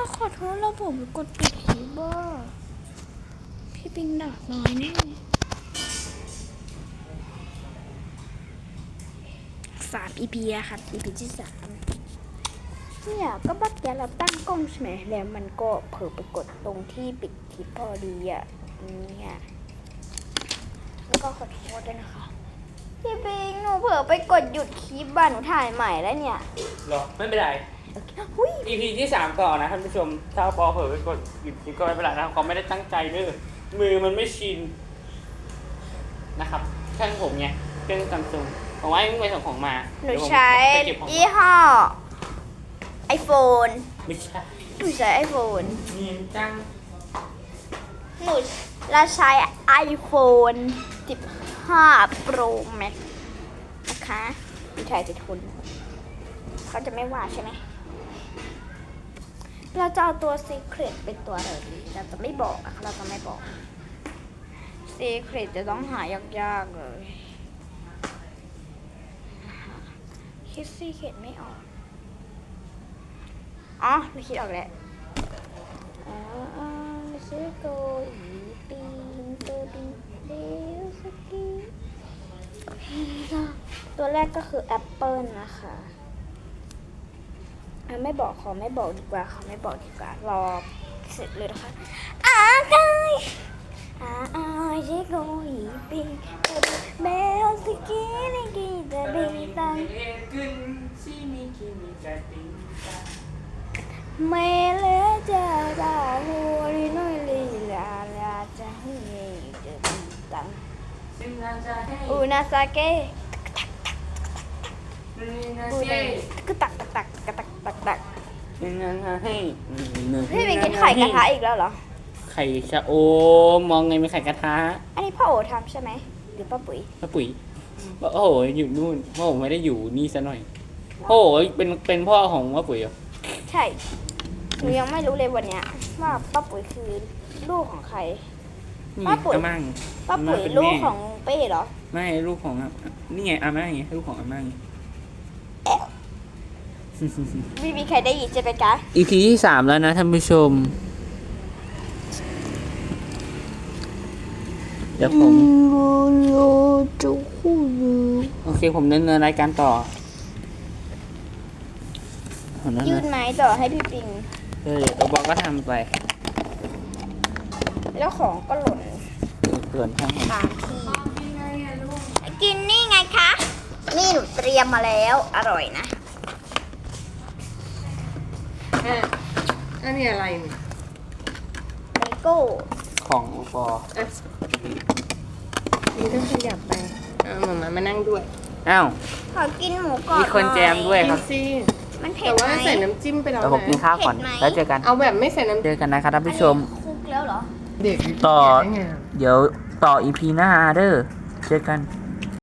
เราขอโทษเราผมไปกดปิดคลิปบอร์พี่ปิงดักน้อยแน่สาม EP อะค่ะ EP ที่สามเนี่ยก็บักแกเราตั้งกล้องใช่ไหมแล้วมันก็เผลอไปกดตรงที่ปิดคลิปพอดีอะเนี่ยแล้วก็ขอโทษด้วยนะคะพี่ปิงหนูเผลอไปกดหยุดคลิปบ้านหนูถ่ายใหม่แล้วเนี่ยหรอไม่เป็นไร หุ้ย EP ที่สามต่อนะท่านผู้ชม ถ้าปอเผลอไปกดหยุดคลิปก็ไม่เป็นไรนะครับเขาไม่ได้ตั้งใจเด้อมือมันไม่ชินนะครับเครื่องผมไงเครื่องซัมซุงผมว่าให้มึงไปส่งของมาหนูเดี๋ยวผมใช้ไปเก็บของยี่ห้อไอโฟนไม่ใช่หนูใช้ไอโฟนมีจังหนูเราใช้ iPhone 15 Pro Max นะคะมีถ่ายติดทุนเขาจะไม่ว่าใช่ไหม เราจะเอาตัว Secret เป็นตัวอะไรดีเราจะไม่บอกอะเราจะไม่บอก Secret จะต้องหายากๆเลยคิด Secret ไม่ออก อ๋อเราคิดออกแล้วอ่าอ่าซื้อโกอีปิงตัวปิงเดลสกีตัวแรกก็คือแอปเปิลนะคะ อะไม่บอกขอไม่บอกดีกว่าขอไม่บอกดีกว่ารอเสร็จเลยนะคะอ่าได้อ่าอ่าซื้อโกอีปิงตัวปิงเบลสกีนี่กีจะบินตังขึ้นซีมีกิมิกาติงไม่เลจะดาหัวริน้อยลีลาลาจะให้จะบินตังซึ่งน่าจะให้อูนาซาเกะน่าอูจะนาก็ตักตักตักกระตักตักตัก น่าจะให้พี่เป็นกินไข่กระทะอีกแล้วเหรอ ไข่ชะโอมมองไงเป็นไข่กระทะอันนี้พ่อโอทำใช่ไหมหรือป้าปุ๋ยป้าปุ๋ยว่าโอ้โหอยู่นู่นพ่อผมไม่ได้อยู่นี่ซะหน่อยโอ้โหเป็นเป็นพ่อของป้าปุ๋ยเหรอใช่หนูยังไม่รู้เลยวันเนี้ยว่าป้าปุ๋ยคือลูกของใครนี่ป้าปุ๋ยอามั่งป้าปุ๋ยเป็นลูแม่กของเป้เหรอ ไม่ลูกของอานี่ไงอาม่าไงลูกของอาม่าไง ไม่มีใครได้ยินใช่ไหมคะอีพีที่สามแล้วนะท่านผู้ชม เดี๋ยวผมโลจูคูยูโอเคผมดำเนินรายการต่อเอานั่นยื่นะนไม้ต่อให้พี่ปิง เออเดี๋ยวตัวบอกก็ทำไปแล้วของก็หล่นเกินข้างผมตามที่ กินนี่ไงคะ นี่หนูเตรียมมาแล้ว อร่อยนะ อะอันนี้อะไรเนี่ยเลโก้ของอุปออะนี่ต้องขยับไปเอาหมามามานั่งด้วยอ้าว ขอกินหมูกรอบมีคนแจมด้วย กิครันบสิมันเผ็แต่ดไหมว่าใส่น้ำจิ้มไปแล้วแล้วผมกินนะข้าวก่อนเผ็ดไหมแล้วเจอกัน เอาแบบไม่ใส่น้ำเจอกันนะครับท่านผู้ชม คลุกแล้วเหรอ เด็กต่อได้ไงเดี๋ยวต่ออีพีหน้าเด้อเจอกันบ